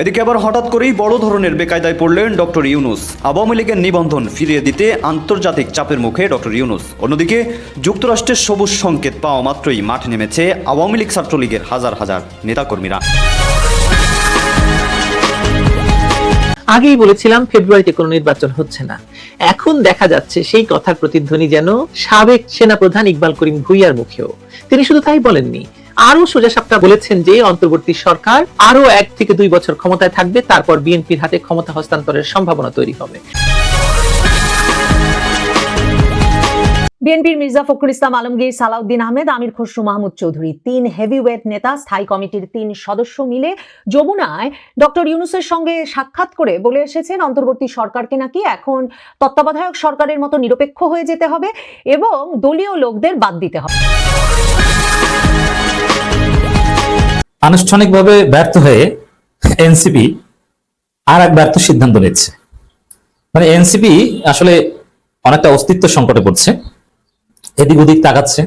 এদিকে আবার হঠাৎ করেই বড় ধরনের বেকায়দায় পড়লেন ডক্টর ইউনুস। আওয়ামী লীগের নিবন্ধন ফিরিয়ে দিতে আন্তর্জাতিক চাপের মুখে ডক্টর ইউনুস। অন্যদিকে, যুক্তরাষ্ট্রের সবুজ সংকেত পাওয়া মাত্রই মাঠে নেমেছে আওয়ামী লীগ ছাত্রলীগের হাজার হাজার নেতাকর্মীরা। আগেই বলেছিলাম, ফেব্রুয়ারিতে কোনো নির্বাচন হচ্ছে না। এখন দেখা যাচ্ছে সেই কথার প্রতিধ্বনি যেন সাবেক সেনাপ্রধান ইকবাল করিম ভুইয়ার মুখেও। তিনি শুধু তাই বলেননি আরও সোজা সাপটা বলেছেন যে অন্তর্বর্তী সরকার আরও এক থেকে দুই বছর ক্ষমতায় থাকবে, তারপর বিএনপির হাতে ক্ষমতা হস্তান্তরের সম্ভাবনা তৈরি হবে। বিএনপির মির্জা ফখরুল ইসলাম আলমগীর সালাউদ্দিন আহমেদ, আমির খসরু মাহমুদ চৌধুরী তিন হেভিওয়েট নেতা স্থায়ী কমিটির তিন সদস্য মিলে যমুনায় ডক্টর ইউনুসের সঙ্গে সাক্ষাৎ করে বলে এসেছেন অন্তর্বর্তী সরকারকে নাকি এখন তত্ত্বাবধায়ক সরকারের মতো নিরপেক্ষ হয়ে যেতে হবে এবং দলীয় লোকদের বাদ দিতে হবে। আনুষ্ঠানিকভাবে ব্যর্থ হয়ে এনসিপি আর এক ব্যর্থ সিদ্ধান্ত নিচ্ছে। মানে এনসিপি আসলে অনেকটা অস্তিত্ব সংকটে পড়ছে। এদিক ওদিক তাকাচ্ছে,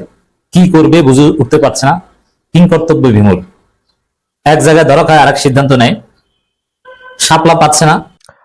কি করবে বুঝে উঠতে পারছে না, কিং কর্তব্য বিমূল। এক জায়গায় খায় আর এক সিদ্ধান্ত নেয়, সাপলা পাচ্ছে না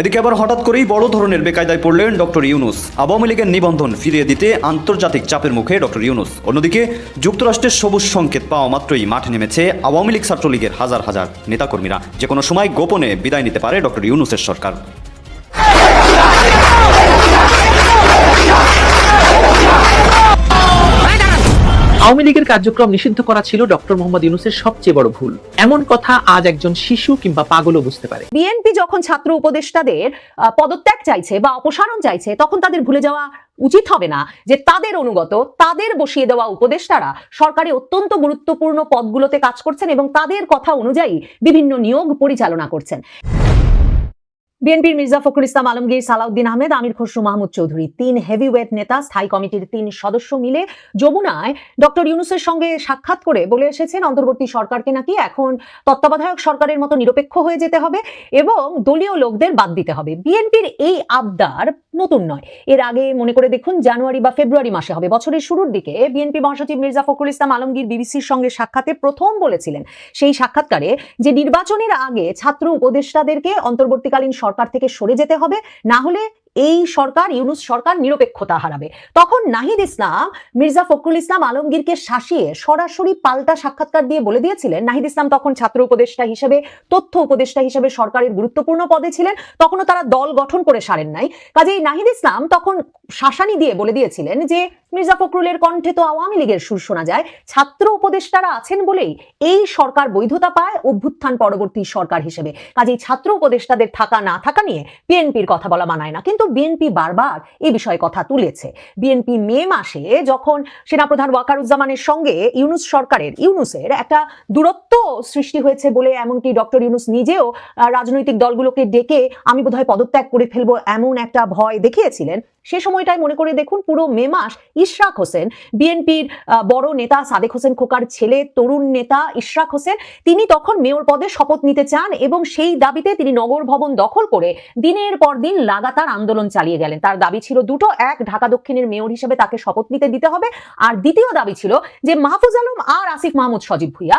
এদিকে আবার হঠাৎ করেই বড় ধরনের বেকায়দায় পড়লেন ডক্টর ইউনুস। আওয়ামী লীগের নিবন্ধন ফিরিয়ে দিতে আন্তর্জাতিক চাপের মুখে ডক্টর ইউনুস। অন্যদিকে, যুক্তরাষ্ট্রের সবুজ সংকেত পাওয়া মাত্রই মাঠে নেমেছে আওয়ামী লীগ ছাত্রলীগের হাজার হাজার নেতাকর্মীরা। যে কোনো সময় গোপনে বিদায় নিতে পারে ডক্টর ইউনুসের সরকার। আওয়ামী লীগের কার্যক্রম নিষিদ্ধ করা ছিল ডক্টর মোহাম্মদ ইউনুসের সবচেয়ে বড় ভুল। এমন কথা আজ একজন শিশু কিংবা পাগলও বুঝতে পারে। বিএনপি যখন ছাত্র উপদেষ্টাদের পদত্যাগ চাইছে বা অপসারণ চাইছে, তখন তাদের ভুলে যাওয়া উচিত হবে না যে তাদের অনুগত, তাদের বসিয়ে দেওয়া উপদেষ্টারা সরকারি অত্যন্ত গুরুত্বপূর্ণ পদগুলোতে কাজ করছেন এবং তাদের কথা অনুযায়ী বিভিন্ন নিয়োগ পরিচালনা করছেন। বিএনপির মির্জা ফখরুল ইসলাম আলমগীর, সালাউদ্দিন আহমেদ, আমির খসরু মাহমুদ চৌধুরী, তিন হেভিওয়েট নেতা, স্থায়ী কমিটির তিন সদস্য মিলে যমুনায় ডক্টর ইউনুসের সঙ্গে সাক্ষাৎ করে বলে এসেছেন, অন্তর্বর্তী সরকারকে নাকি এখন তত্ত্বাবধায়ক সরকারের মতো নিরপেক্ষ হয়ে যেতে হবে এবং দলীয় লোকদের বাদ দিতে হবে। বিএনপির এই আবদার নতুন নয়। এর আগে মনে করে দেখুন, জানুয়ারি বা ফেব্রুয়ারি মাসে হবে। বছরের শুরুর দিকে বিএনপি মহাসচিব মির্জা ফখরুল ইসলাম আলমগীর বিবিসির সঙ্গে সাক্ষাতে প্রথম বলেছিলেন। সেই সাক্ষাৎকারে যে নির্বাচনের আগে ছাত্র উপদেষ্টাদেরকে অন্তর্বর্তীকালীন সরকার থেকে সরে যেতে হবে, না হলে এই সরকার, ইউনুস সরকার নিরপেক্ষতা হারাবে। তখন নাহিদ ইসলাম, মির্জা ফখরুল ইসলাম আলমগীরকে শাসিয়ে সরাসরি পাল্টা সাক্ষাৎকার দিয়ে বলে দিয়েছিলেন, নাহিদ ইসলাম তখন ছাত্র উপদেষ্টা হিসেবে, তথ্য উপদেষ্টা হিসেবে সরকারের গুরুত্বপূর্ণ পদে ছিলেন, তখনও তারা দল গঠন করে সারেন নাই। কাজেই নাহিদ ইসলাম তখন শাসানি দিয়ে বলে দিয়েছিলেন যে, মির্জা ফখরুলের কণ্ঠে তো আওয়ামী লীগের সুর শোনা যায়, ছাত্র উপদেষ্টারা আছেন বলেই এই সরকার বৈধতা পায় অভ্যুত্থান পরবর্তী সরকার হিসেবে। কাজেই ছাত্র উপদেষ্টাদের থাকা না থাকা নিয়ে বিএনপির কথা বলা মানায় না। কিন্তু বিএনপি বারবার এই বিষয়ে কথা তুলেছে। বিএনপি মে মাসে যখন সেনাপ্রধান ওয়াকারুজ্জামানের সঙ্গে ইউনুস সরকারের, ইউনুসের একটা দূরত্ব সৃষ্টি হয়েছে বলে এমনকি ডক্টর ইউনুস নিজেও রাজনৈতিক দলগুলোকে ডেকে আমি বোধহয় পদত্যাগ করে ফেলব এমন একটা ভয় দেখিয়েছিলেন সে সময়টায় মনে করে দেখুন, পুরো মে মাস ইশরাক হোসেন, বিএনপির বড় নেতা সাদেক হোসেন খোকার ছেলে, তরুণ নেতা ইশরাক হোসেন, তিনি তখন মেয়র পদে শপথ নিতে চান এবং সেই দাবিতে তিনি নগর ভবন দখল করে দিনের পর দিন লাগাতার আন্দোলন চালিয়ে গেলেন। তার দাবি ছিল দুটো, এক, ঢাকা দক্ষিণের মেয়র হিসেবে তাকে শপথ নিতে দিতে হবে। আর দ্বিতীয় দাবি ছিল যে, মাহফুজ আলম আর আসিফ মাহমুদ সজীব ভুইয়া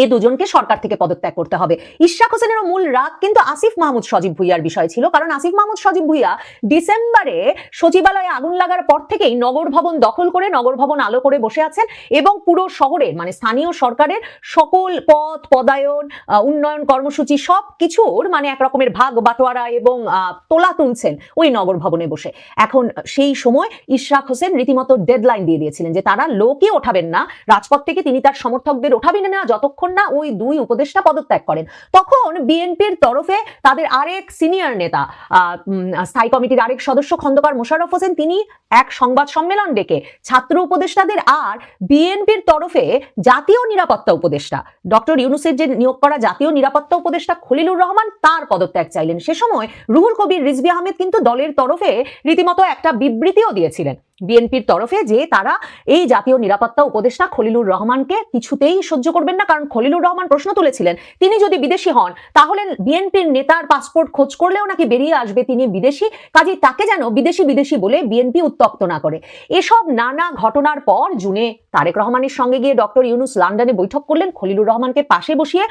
এই দুজনকে সরকার থেকে পদত্যাগ করতে হবে। ইশরাক হোসেনেরও মূল রাগ কিন্তু আসিফ মাহমুদ সজীব ভুইয়ার বিষয় ছিল। কারণ আসিফ মাহমুদ সজীব ভুইয়া ডিসেম্বরে সচিবালয়ে আগুন লাগার পর থেকেই নগর ভবন দখল করে, নগর ভবন আলো করে বসে আছেন এবং পুরো শহরের মানে স্থানীয় সরকারের সকল পথ, পদায়ন উন্নয়ন কর্মসূচি সব কিছুর মানে এক রকমের ভাগ বাটোয়ারা এবং তোলা তুলছেন ওই নগর ভবনে বসে। এখন সেই সময় ইশরাক হোসেন রীতিমতো ডেডলাইন দিয়ে দিয়েছিলেন যে তারা লোকই ওঠাবেন না। রাজপথ থেকে তিনি তার সমর্থকদের ওঠাবেন না যতক্ষণ না ওই দুই উপদেষ্টা পদত্যাগ করেন। তখন বিএনপির তরফে তাদের আরেক সিনিয়র নেতা স্থায়ী কমিটির আরেক সদস্য খন্দকার মোশাররফ হোসেন, তিনি এক সংবাদ সম্মেলন ডেকে ছাত্র উপদেষ্টাদের আর বিএনপির তরফে জাতীয় নিরাপত্তা উপদেষ্টা। ডক্টর ইউনুসের যে নিয়োগ করা জাতীয় নিরাপত্তা উপদেষ্টা খলিলুর রহমান, তার পদত্যাগ চাইলেন। সে সময় রুহুল কবির, রিজভি আহমেদ কিন্তু দলের তরফে রীতিমতো একটা বিবৃতিও দিয়েছিলেন। বিএনপির তরফে যে তারা এই জাতীয় নিরাপত্তা উপদেষ্টা খলিলুর রহমানকে কিছুতেই সহ্য করবেন না, কারণ খলিলুর রহমান প্রশ্ন তুলেছিলেন, তিনি যদি বিদেশি হন, তাহলে বিএনপির নেতার পাসপোর্ট খোঁজ করলেও নাকি বেরিয়ে আসবে তিনি বিদেশি? কাজেই তাকে যেন বিদেশি বিদেশি বলে বিএনপি উত্তক্ত না করে। এসব নানা ঘটনার পর জুনে তারেক রহমানের সঙ্গে গিয়ে ডক্টর ইউনুস লন্ডনে বৈঠক করলেন। খলিলুর রহমানকে পাশে বসিয়ে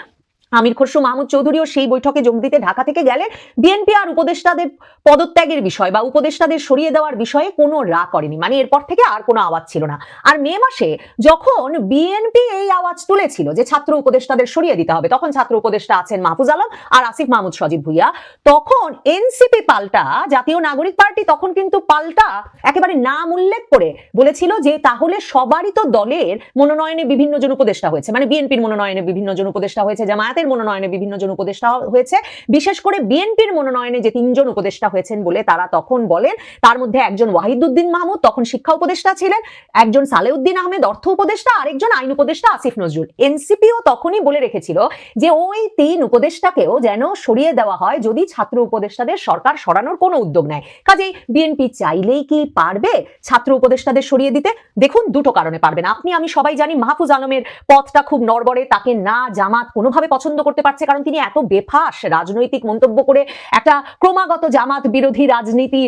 আমির খসরু মাহমুদ চৌধুরীও সেই বৈঠকে যোগ দিতে ঢাকা থেকে গেলেন বিএনপি আর উপদেষ্টাদের পদত্যাগের বিষয় বা উপদেষ্টাদের সরিয়ে দেওয়ার বিষয়ে কোনো রা করেনি। মানে এরপর থেকে আর কোনো আওয়াজ ছিল না। আর মে মাসে যখন বিএনপি এই আওয়াজ তুলেছিল যে ছাত্র উপদেষ্টাদের সরিয়ে দিতে হবে, তখন ছাত্র উপদেষ্টা আছেন মাহফুজ আলম আর আসিফ মাহমুদ, সজীব ভুইয়া। তখন এনসিপি পাল্টা, জাতীয় নাগরিক পার্টি তখন কিন্তু পাল্টা একেবারে নাম উল্লেখ করে বলেছিল যে তাহলে সবারই তো দলের মনোনয়নে বিভিন্ন জন উপদেষ্টা হয়েছে। মানে বিএনপির মনোনয়নে বিভিন্ন জন উপদেষ্টা হয়েছে জামায়াতের মনোনয়নে বিভিন্ন জন উপদেষ্টা হয়েছে। বিশেষ করে বিএনপির মনোনয়নে যে তিনজন উপদেষ্টা হয়েছেন বলে তারা তখন বলেন, তার মধ্যে একজন ওয়াহিদুদ্দিন মাহমুদ, তখন শিক্ষা উপদেষ্টা ছিলেন, একজন সালেউদ্দিন আহমেদ, অর্থ উপদেষ্টা, আরেকজন আইন উপদেষ্টা আসিফ নজরুল। এনসিপিও তখনই বলে রেখেছিল যে ওই তিন উপদেষ্টাকেও যেন সরিয়ে দেওয়া হয় যদি ছাত্র উপদেষ্টাদের সরকার সরানোর কোনো উদ্যোগ নেয়। কাজেই বিএনপি চাইলেই কি পারবে ছাত্র উপদেষ্টাদের সরিয়ে দিতে? দেখুন, দুটো কারণে পারবে না। আপনি, আমি সবাই জানি মাহফুজ আলমের পথটা খুব নড়বড়ে, তাকে না জামাত কোনোভাবে পছন্দ করতে পারছে, কারণ তিনি এত বেফাস রাজনৈতিক মন্তব্য করে একটা ক্রমাগত জামাত বিরোধী রাজনীতি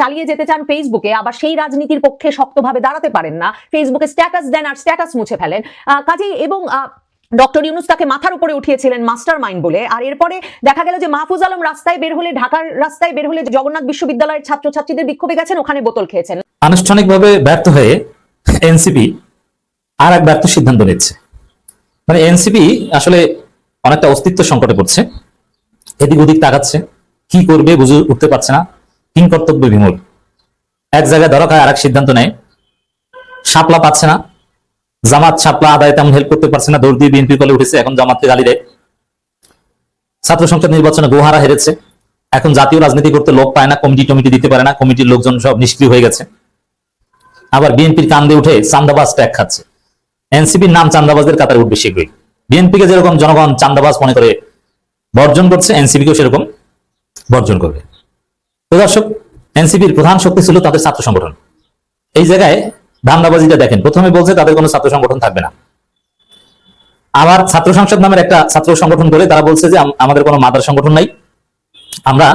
চালিয়ে যেতে চান ফেসবুকে আবার সেই রাজনীতির পক্ষে শক্তভাবে দাঁড়াতে পারেন না। ফেসবুকে স্ট্যাটাস দেন আর স্ট্যাটাস মুছে ফেলেন। কাজেই এবং ডক্টর ইউনুস তাকে মাথার উপরে উঠিয়েছিলেন মাস্টার মাইন্ড বলে, আর এরপরে দেখা গেল যে মাহফুজ আলম রাস্তায় বের হলে, ঢাকার রাস্তায় বের হলে জগন্নাথ বিশ্ববিদ্যালয়ের ছাত্রছাত্রীদের বিক্ষোভে গেছেন, ওখানে বোতল খেয়েছেন। আনুষ্ঠানিকভাবে ব্যর্থ হয়ে এনসিপি আর এক ব্যর্থ সিদ্ধান্ত নিচ্ছে। মানে এনসিপি আসলে অনেকটা অস্তিত্ব সংকটে পড়ছে। এদিক ওদিক তাকাচ্ছে, কি করবে বুঝে উঠতে পারছে না। কিং কর্তব্য বিমূল। এক জায়গায় ধরা আর এক সিদ্ধান্ত নেয়। সাপলা পাচ্ছে না। জামাত সাপলা আদায় তেমন হেল্প করতে পারছে না। দৌড় দিয়ে বিএনপি কলে উঠেছে, এখন জামাতকে গালি দেয়। ছাত্র সংসদ নির্বাচনে গোহারা হেরেছে। এখন জাতীয় রাজনীতি করতে লোক পায় না, কমিটি টমিটি দিতে পারে না, কমিটির লোকজন সব নিষ্ক্রিয় হয়ে গেছে। আবার বিএনপির কান্দে উঠে চান্দাবাজ ট্যাগ খাচ্ছে। এনসিপির নাম চান্দাবাজদের কাতারে উঠবে শীঘ্রই। বিএনপিকে যেরকম জনগণ চান্দাবাজ মনে করে বর্জন করছে, এনসিপিকেও সেরকম বর্জন করবে। তো দর্শক, এনসিপির প্রধান শক্তি ছিল তাদের ছাত্র সংগঠন। এই জায়গায় ধান্দাবাজিটা দেখেন, প্রথমে বলছে তাদের কোনো ছাত্র সংগঠন থাকবে না। আবার ছাত্র সংসদ নামের একটা ছাত্র সংগঠন করে তারা বলছে যে আমাদের কোনো মাদার সংগঠন নাই, আমরা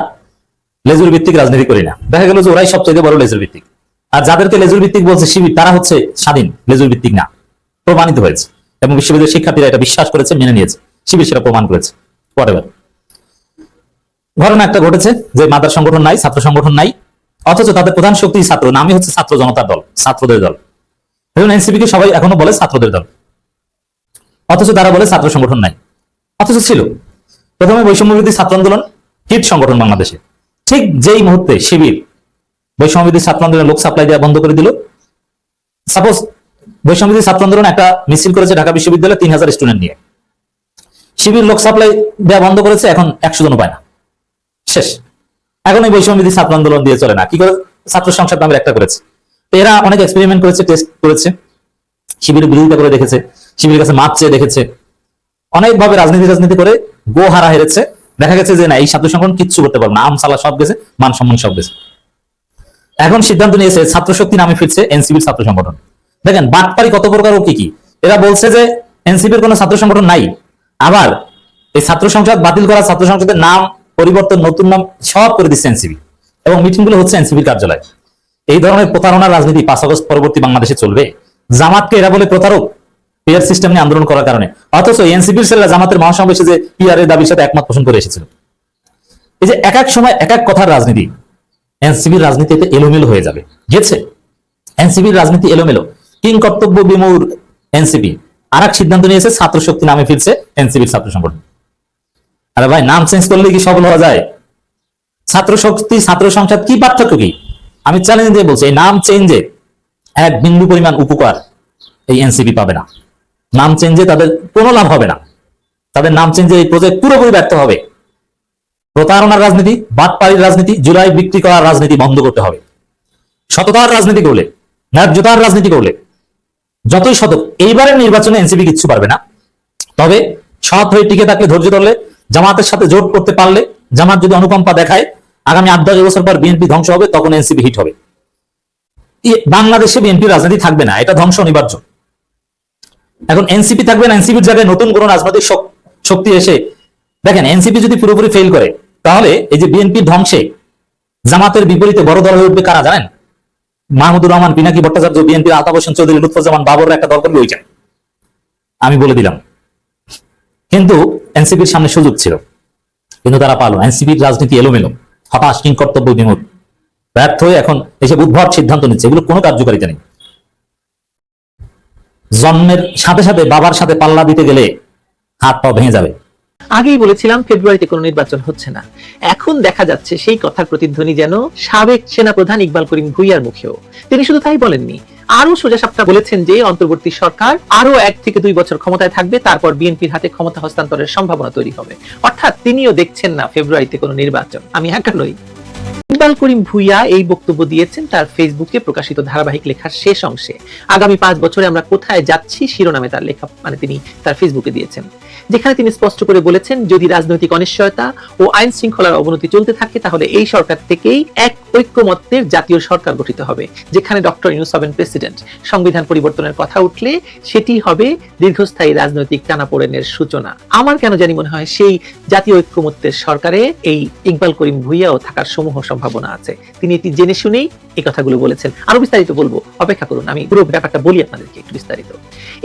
লেজুর ভিত্তিক রাজনীতি করি না। দেখা গেল যে ওরাই সবচেয়ে বড় লেজুর ভিত্তিক আর যাদেরকে লেজুর ভিত্তিক বলছে শিবির, তারা হচ্ছে স্বাধীন লেজুর ভিত্তিক না, প্রমাণিত হয়েছে। এবং বিশ্ববিদ্যালয়ের শিক্ষার্থীরা এটা বিশ্বাস করেছে, মেনে নিয়েছে, শিবির সেটা প্রমাণ করেছে পরের ঘটনা একটা ঘটেছে যে মাদার সংগঠন নাই, ছাত্র সংগঠন নাই, অথচ তাদের প্রধান শক্তি ছাত্র, নামই হচ্ছে ছাত্র জনতার দল, ছাত্রদের দল। এবং এনসিপি কে সবাই এখনও বলে ছাত্রদের দল। অথচ তারা বলে ছাত্র সংগঠন নাই। অথচ ছিল। প্রথমে বৈষম্য বিরোধী ছাত্র আন্দোলন হিট সংগঠন বাংলাদেশে। ঠিক যেই মুহূর্তে শিবির বৈষম্য বিরোধী ছাত্র আন্দোলন লোক সাপ্লাই দেওয়া বন্ধ করে দিল সাপোজ বৈষম্য ছাত্র আন্দোলন একটা মিছিল করেছে ঢাকা বিশ্ববিদ্যালয়ে তিন হাজার স্টুডেন্ট নিয়ে। শিবির লোক সাপ্লাই দেওয়া বন্ধ করেছে, এখন একশো জন পায় না। শেষ। এখন এই বৈষম্য বিরোধী ছাত্র আন্দোলন দিয়ে চলে না। কি করে? ছাত্র সংসদ নামের একটা করেছে। এরা অনেক এক্সপেরিমেন্ট করেছে টেস্ট করেছে। শিবিরের বিরোধিতা করে দেখেছে। শিবিরের কাছে মাপ চেয়ে দেখেছে। অনেকভাবে রাজনীতি রাজনীতি করে গো হারা হেরেছে। দেখা গেছে যে না, এই ছাত্র সংগঠন কিচ্ছু করতে পারবে না। আম, সালা সব গেছে, মান সম্মান সব গেছে। এখন সিদ্ধান্ত নিয়েছে ছাত্র শক্তি নামে ফিরছে এনসিবির ছাত্র সংগঠন। দেখেন, বাটপারি কত প্রকার ও কি কি? এরা বলছে যে এনসিপির কোনো ছাত্র সংগঠন নাই। আবার এই ছাত্র সংসদ বাতিল করা ছাত্র সংসদের নাম, পরিবর্তন, নতুন নাম সব করে দিচ্ছে এনসিপি। এবং মিটিংগুলো হচ্ছে এনসিপির কার্যালয়। এই ধরনের প্রতারণার রাজনীতি পাঁচ আগস্ট পরবর্তী বাংলাদেশে চলবে। জামাতকে এরা বলে প্রতারক। পিআর সিস্টেম নিয়ে আন্দোলন করার কারণে। অথচ এনসিপির ছেলেরা জামাতের মহাসমাবেশে যে পিআর এর দাবির সাথে একমত পোষণ করে এসেছিল। এই যে এক এক সময় এক এক কথার রাজনীতি এনসিবির রাজনীতিতে এলোমেলো হয়ে যাবে। গেছে। এনসিবির রাজনীতি এলোমেলো। কিং কর্তব্য বিমূর এনসিপি। আর এক সিদ্ধান্ত নিয়েছে ছাত্র শক্তি নামে ফিরছে এনসিবির ছাত্র সংগঠন। আরে ভাই, নাম চেঞ্জ করলে কি সফল হওয়া যায়? ছাত্র শক্তি ছাত্র সংসদ কি পার্থক্য কি? আমি চ্যালেঞ্জ দিয়ে বলছি, এই নাম চেঞ্জে এক বিন্দু পরিমাণ উপকার এই এনসিপি পাবে না। নাম চেঞ্জে তাদের কোনো লাভ হবে না। তাদের নাম চেঞ্জে এই প্রজেক্ট পুরোপুরি ব্যর্থ হবে। প্রতারণার রাজনীতি, বাটপাড়ির রাজনীতি, জুলাই বিক্রি করার রাজনীতি বন্ধ করতে হবে। সততার রাজনীতি করলে, ন্যায্যতার রাজনীতি করলে যতই শত এইবারের নির্বাচনে এনসিপি কিচ্ছু পারবে না। তবে সৎ হয়ে টিকে থাকলে, ধৈর্য ধরলে, জামাতের সাথে জোট করতে পারলে, জামাত যদি অনুকম্পা দেখায়, আগামী আট, দশ বছর পর বিএনপি ধ্বংস হবে, তখন এনসিপি হিট হবে। বাংলাদেশে বিএনপি রাজনীতি থাকবে না, এটা ধ্বংস অনিবার্য। এখন এনসিপি থাকবে না, এনসিপির জায়গায় নতুন কোন রাজনৈতিক শক্তি এসে, দেখেন, এনসিপি যদি পুরোপুরি ফেল করে, তাহলে এই যে বিএনপি ধ্বংসে, জামাতের বিপরীতে বড় দল হয়ে উঠবে কারা জানেন? মাহমুদুর রহমান, পিনাকি ভট্টাচার্য বিএনপির আতাব হোসেন চৌধুরী, লুৎফুজ্জামান বাবরের একটা দল করবে ওইটা আমি বলে দিলাম। কিন্তু এনসিপির সামনে সুযোগ ছিল। কিন্তু তারা পালো। এনসিপির রাজনীতি এলোমেলো, হতাশ কিং কর্তব্য বিমূর। ব্যর্থ হয়ে এখন এসব উদ্ভট সিদ্ধান্ত নিচ্ছে। এগুলো কোনো কার্যকারিতা নেই। জন্মের সাথে সাথে বাবার সাথে পাল্লা দিতে গেলে হাত পা ভেঙে যাবে। আগেই বলেছিলাম ফেব্রুয়ারিতে কোনো নির্বাচন হচ্ছে না। এখন দেখা যাচ্ছে সেই কথার প্রতিধ্বনি যেন সাবেক সেনাপ্রধান ইকবাল করিম ভুইয়ার মুখেও। তিনি শুধু তাই বলেননি আরও সোজা সাপটা বলেছেন যে অন্তর্বর্তী সরকার আরও এক থেকে দুই বছর ক্ষমতায় থাকবে, তারপর বিএনপির হাতে ক্ষমতা হস্তান্তরের সম্ভাবনা তৈরি হবে। অর্থাৎ তিনিও দেখছেন না ফেব্রুয়ারিতে কোনো নির্বাচন। আমি একা নই। ইকবাল করিম ভুইয়া এই বক্তব্য দিয়েছেন তার ফেসবুকে প্রকাশিত ধারাবাহিক লেখার শেষ অংশে। আগামী পাঁচ বছরে আমরা কোথায় যাচ্ছি শিরোনামে তার লেখা মানে তিনি তার ফেসবুকে দিয়েছেন। যেখানে তিনি স্পষ্ট করে বলেছেন, যদি রাজনৈতিক অনিশ্চয়তা ও আইন শৃঙ্খলার অবনতি চলতে থাকে, তাহলে এই সরকার থেকেই এক ঐক্যমত্যের জাতীয় সরকার গঠিত হবে, যেখানে ডক্টর ইউনুস হবেন প্রেসিডেন্ট। সংবিধান পরিবর্তনের কথা উঠলে সেটি হবে দীর্ঘস্থায়ী রাজনৈতিক টানাপোড়েনের সূচনা। আমার কেন জানি মনে হয়, সেই জাতীয় ঐক্যমত্যের সরকারে এই ইকবাল করিম ভুইয়াও থাকার সমূহ সম্ভাবনা আছে। তিনি এটি জেনে শুনেই এই কথাগুলো বলেছেন। আরও বিস্তারিত বলব। অপেক্ষা করুন, আমি পুরো ব্যাপারটা বলি আপনাদেরকে একটু বিস্তারিত।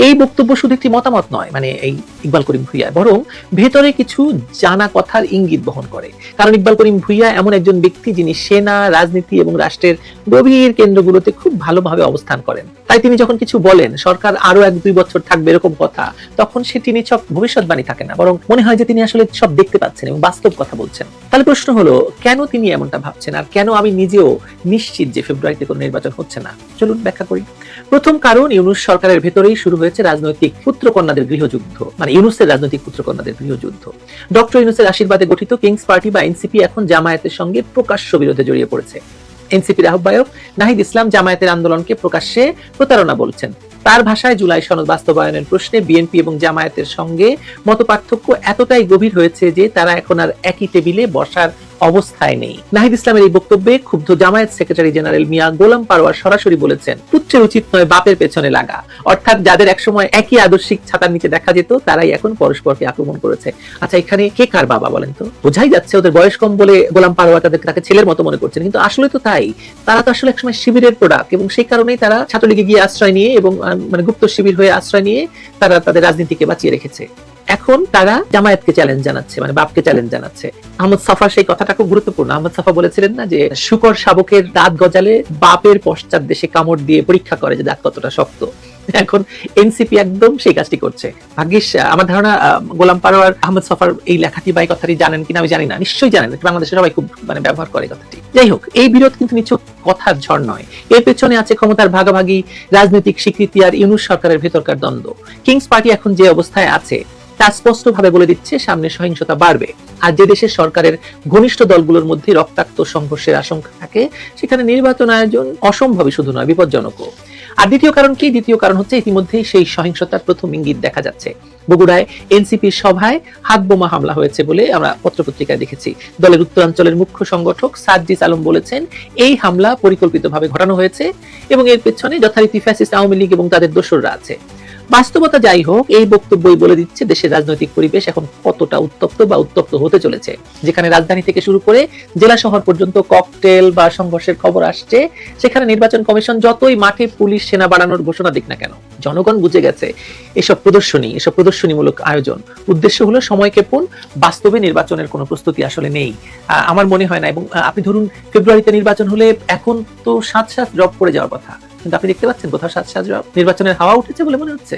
এই বক্তব্য শুধু একটি মতামত নয় মানে এই ইকবাল করিম ভুইয়া, বরং ভেতরে কিছু জানা কথার ইঙ্গিত বহন করে। কারণ ইকবাল করিম ভুইয়া এমন একজন ব্যক্তি যিনি সেনা, রাজনীতি এবং রাষ্ট্রের গভীর কেন্দ্রগুলোতে খুব ভালোভাবে অবস্থান করেন। তাই তিনি যখন কিছু বলেন, সরকার আরও এক দুই বছর থাকবে এরকম কথা, তখন সেটি নিছক ভবিষ্যৎবাণী থাকে না, বরং মনে হয় যে তিনি আসলে সব দেখতে পাচ্ছেন এবং বাস্তব কথা বলছেন। তাহলে প্রশ্ন হলো, কেন তিনি এমনটা ভাবছেন? আর কেন আমি নিজেও নিশ্চিত যে ফেব্রুয়ারিতে কোনো নির্বাচন হচ্ছে না? চলুন ব্যাখ্যা করি। প্রথম কারণ, ইউনুস সরকারের ভেতরেই শুরু হয়েছে রাজনৈতিক পুত্রকন্যাদের গৃহযুদ্ধ। মানে ইউনুসের রাজনৈতিক পুত্রকন্যাদের গৃহযুদ্ধ। ডক্টর ইউনুসের আশীর্বাদে গঠিত কিংস পার্টি বা এনসিপি এখন জামায়াতের সঙ্গে প্রকাশ্য বিরোধে জড়িয়ে পড়েছে। এনসিপির আহ্বায়ক নাহিদ ইসলাম জামায়াতের আন্দোলনকে প্রকাশ্যে প্রতারণা বলছেন। তার ভাষায় জুলাই সনদ বাস্তবায়নের প্রশ্নে বিএনপি এবং জামায়াতের সঙ্গে মত পার্থক্য এতটাই গভীর হয়েছে যে তারা এখন আর একই টেবিলে বসার অবস্থায় নেই। নাহিদ ইসলামের এই বক্তব্যে ক্ষুব্ধ জামায়াত সেক্রেটারি জেনারেল মিয়া গোলাম পারোয়ার সরাসরি বলেছেন, পুত্রের উচিত নয় বাপের পেছনে লাগা। অর্থাৎ যাদের একসময় একই আদর্শিক ছাতার নিচে দেখা যেত, তারাই এখন পরস্পরকে আক্রমণ করেছে। আচ্ছা এখানে কে কার বাবা বলেন তো? বোঝাই যাচ্ছে ওদের বয়স কম বলে গোলাম পারোয়ার তাদের তাকে ছেলের মতো মনে করছেন। কিন্তু আসলে তো তাই। তারা তো আসলে একসময় শিবিরের প্রোডাক্ট এবং সেই কারণেই তারা ছাত্রলীগে গিয়ে আশ্রয় নিয়ে এবং মানে গুপ্ত শিবির হয়ে আশ্রয় নিয়ে তারা তাদের রাজনীতিকে বাঁচিয়ে রেখেছে। এখন তারা জামায়াতকে চ্যালেঞ্জ জানাচ্ছে মানে বাপকে চ্যালেঞ্জ জানাচ্ছে। আহমদ সাফার সেই কথাটা খুব গুরুত্বপূর্ণ। আহমদ সাফা বলেছিলেন না যে, শুকর শাবকের দাঁত গজালে বাপের পশ্চাৎ দেশে কামড় দিয়ে পরীক্ষা করে যে দাঁত কতটা শক্ত। এখন এনসিপি একদম সেই কাজটি করছে। ভাগ্যিস আমার ধারণা গোলাম পারোয়ার আহমদ সফার এই লেখাটি বা এই কথাটি জানেন কিনা আমি জানি না। নিশ্চয়ই জানেন বাংলাদেশের সবাই খুব মানে ব্যবহার করে কথাটি। যাই হোক, এই বিরোধ কিন্তু নিছক কথার ঝড় নয়। এর পেছনে আছে ক্ষমতার ভাগাভাগি, রাজনৈতিক স্বীকৃতি আর ইউনুস সরকারের ভেতরকার দ্বন্দ্ব। কিংস পার্টি এখন যে অবস্থায় আছে তা স্পষ্টভাবে বলে দিচ্ছে, সামনে সহিংসতা বাড়বে। আর যে দেশের সরকারের ঘনিষ্ঠ দলগুলোর মধ্যে রক্তাক্ত সংঘর্ষের আশঙ্কা থাকে, সেখানে নির্বাচন আয়োজন অসম্ভবই শুধু নয়, বিপজ্জনকও। আর দ্বিতীয় কারণ কি? দ্বিতীয় কারণ হচ্ছে ইতিমধ্যেই সেই সহিংসতার প্রথম ইঙ্গিত দেখা যাচ্ছে। বগুড়ায় এনসিপির সভায় হাত বোমা হামলা হয়েছে বলে আমরা পত্রপত্রিকায় দেখেছি। দলের উত্তরাঞ্চলের মুখ্য সংগঠক সাজ্জিস আলম বলেছেন, এই হামলা পরিকল্পিতভাবে ঘটানো হয়েছে এবং এর পেছনে যথারীতি ফ্যাসিস্ট আওয়ামী লীগ এবং তাদের দোসররা আছে। বাস্তবতা যাই হোক, এই বক্তব্যই বলে দিচ্ছে দেশের রাজনৈতিক পরিবেশ এখন কতটা উত্তপ্ত বা উত্তপ্ত হতে চলেছে। যেখানে রাজধানী থেকে শুরু করে জেলা শহর পর্যন্ত ককটেল বা সংঘর্ষের খবর আসছে, সেখানে নির্বাচন কমিশন যতই মাঠে পুলিশ, সেনা বাড়ানোর ঘোষণা দিক না কেন, জনগণ বুঝে গেছে এসব প্রদর্শনী, এসব প্রদর্শনীমূলক আয়োজন। উদ্দেশ্য হলো সময় ক্ষেপণ বাস্তবে নির্বাচনের কোনো প্রস্তুতি আসলে নেই। আমার মনে হয় না, এবং আপনি ধরুন ফেব্রুয়ারিতে নির্বাচন হলে এখন তো সাত সাত জব করে যাওয়ার কথা। কিন্তু আপনি দেখতে পাচ্ছেন কোথাও সাজ সাজ নির্বাচনের হাওয়া উঠেছে বলে মনে হচ্ছে।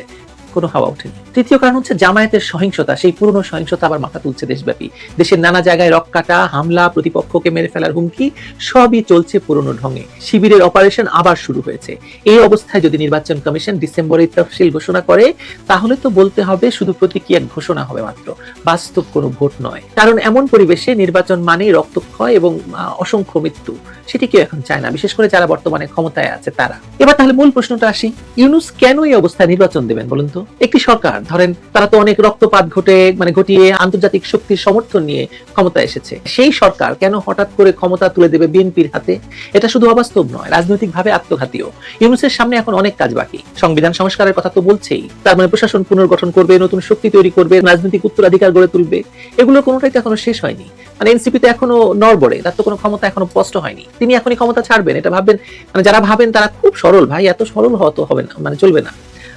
কোনো হাওয়া ওঠেনি। তৃতীয় কারণ হচ্ছে জামায়াতের সহিংসতা, সেই পুরনো সহিংসতা আবার মাথা তুলছে দেশব্যাপী। দেশের নানা জায়গায় রক্কাটা হামলা, প্রতিপক্ষকে মেরে ফেলার হুমকি, সবই চলছে পুরনো ঢঙে। শিবিরের অপারেশন আবার শুরু হয়েছে। এই অবস্থায় যদি নির্বাচন কমিশন ডিসেম্বরে তফসিল ঘোষণা করে, তাহলে তো বলতে হবে শুধু প্রতীকী এক ঘোষণা হবে মাত্র, বাস্তব কোনো ভোট নয়। কারণ এমন পরিবেশে নির্বাচন মানেই রক্তক্ষয় এবং অসংখ্য মৃত্যু। সেটি কেউ এখন চায় না, বিশেষ করে যারা বর্তমানে ক্ষমতায় আছে তারা। এবার তাহলে মূল প্রশ্নটা আসি। ইউনুস কেন এই অবস্থায় নির্বাচন দেবেন বলুন তো? একটি সরকার। ধরেন, তারা তো অনেক রক্তপাত ঘটে মানে ঘটিয়ে আন্তর্জাতিক শক্তির সমর্থন নিয়ে ক্ষমতায় এসেছে। সেই সরকার কেন হঠাৎ করে ক্ষমতা তুলে দেবে বিএনপির হাতে? এটা শুধু অবাস্তব নয়, রাজনৈতিকভাবে আত্মঘাতীয় ইউনুসের সামনে এখন অনেক কাজ বাকি। সংবিধান সংস্কারের কথা তো বলছেই। তার মানে প্রশাসন পুনর্গঠন করবে, নতুন শক্তি তৈরি করবে, রাজনৈতিক উত্তরাধিকার গড়ে তুলবে। এগুলো কোনোটাই তো এখনও শেষ হয়নি। মানে এনসিপি তো এখনও নড়বড়ে, তার তো কোনো ক্ষমতা এখনও স্পষ্ট হয়নি। তিনি এখনই ক্ষমতা ছাড়বেন, এটা ভাববেন। মানে যারা ভাবেন তারা খুব সরল, ভাই, এত সরল হওয়া তো হবে না মানে চলবে না।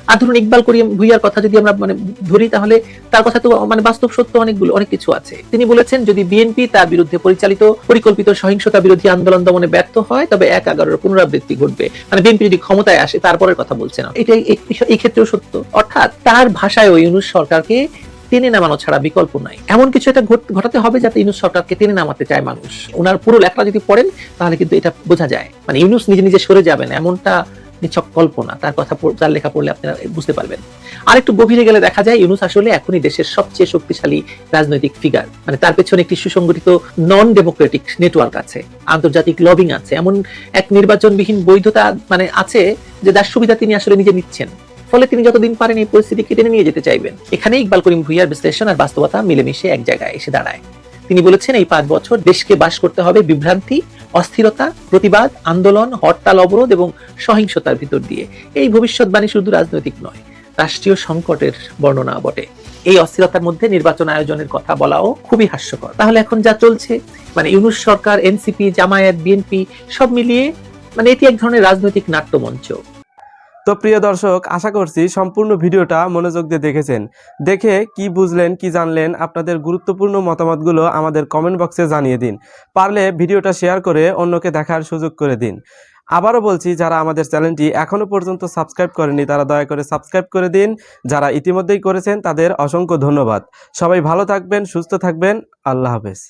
আর ধরুন ইকবাল করিম ভুইয়ার কথা যদি আমরা মানে ধরি, তাহলে তার কথা তো মানে বাস্তব সত্য অনেকগুলো, অনেক কিছু আছে। তিনি বলেছেন, যদি বিএনপি তার বিরুদ্ধে পরিচালিত, পরিকল্পিত সহিংসতা বিরোধী আন্দোলন দমনে ব্যর্থ হয়, তবে এক এগারোর পুনরাবৃত্তি ঘটবে। মানে বিএনপি যদি ক্ষমতায় আসে, তারপরের কথা বলছেন এটা এই- ক্ষেত্রেও সত্য। অর্থাৎ তার ভাষায় ওই ইউনুস সরকারকে টেনে নামানো ছাড়া বিকল্প নাই। এমন কিছু একটা ঘটাতে হবে যাতে ইউনুস সরকারকে টেনে নামাতে চায় মানুষ। ওনার পুরো লেখাটা যদি পড়েন, তাহলে কিন্তু এটা বোঝা যায়। মানে ইউনুস নিজে নিজে সরে যাবেন, এমনটা নিছক কল্পনা, তার কথা তার লেখা পড়লে আপনারা বুঝতে পারবেন। আর একটু গভীরে গেলে দেখা যায়, ইউনুস আসলে এখনই দেশের সবচেয়ে শক্তিশালী রাজনৈতিক ফিগার মানে তার পেছনে একটি সুসংগঠিত নন ডেমোক্রেটিক নেটওয়ার্ক আছে, আন্তর্জাতিক লবিং আছে, এমন এক নির্বাচনবিহীন বৈধতা মানে আছে যে যার সুবিধা তিনি আসলে নিজে নিচ্ছেন। ফলে তিনি যতদিন পারেন এই পরিস্থিতিকে টেনে নিয়ে যেতে চাইবেন। এখানে ইকবাল করিম ভুইয়ার বিশ্লেষণ আর বাস্তবতা মিলেমিশে এক জায়গায় এসে দাঁড়ায়। তিনি বলেছেন, এই পাঁচ বছর দেশকে বাস করতে হবে বিভ্রান্তি, অস্থিরতা, প্রতিবাদ, আন্দোলন, হরতাল, অবরোধ এবং সহিংসতার ভিতর দিয়ে। এই ভবিষ্যৎবাণী শুধু রাজনৈতিক নয়, রাষ্ট্রীয় সংকটের বর্ণনা বটে। এই অস্থিরতার মধ্যে নির্বাচন আয়োজনের কথা বলাও খুবই হাস্যকর। তাহলে এখন যা চলছে মানে ইউনুস সরকার, এনসিপি, জামায়াত, বিএনপি সব মিলিয়ে মানে এটি এক ধরনের রাজনৈতিক নাট্যমঞ্চ। তো প্রিয় দর্শক, আশা করছি সম্পূর্ণ ভিডিওটা মনোযোগ দিয়ে দেখেছেন। দেখে কি বুঝলেন, কি জানলেন, আপনাদের গুরুত্বপূর্ণ মতামতগুলো আমাদের কমেন্ট বক্সে জানিয়ে দিন। পারলে ভিডিওটা শেয়ার করে অন্যকে দেখার সুযোগ করে দিন। আবারও বলছি, যারা আমাদের চ্যানেলটি এখনও পর্যন্ত সাবস্ক্রাইব করেনি তারা দয়া করে সাবস্ক্রাইব করে দিন। যারা ইতিমধ্যেই করেছেন, তাদের অসংখ্য ধন্যবাদ। সবাই ভালো থাকবেন, সুস্থ থাকবেন। আল্লাহ হাফেজ।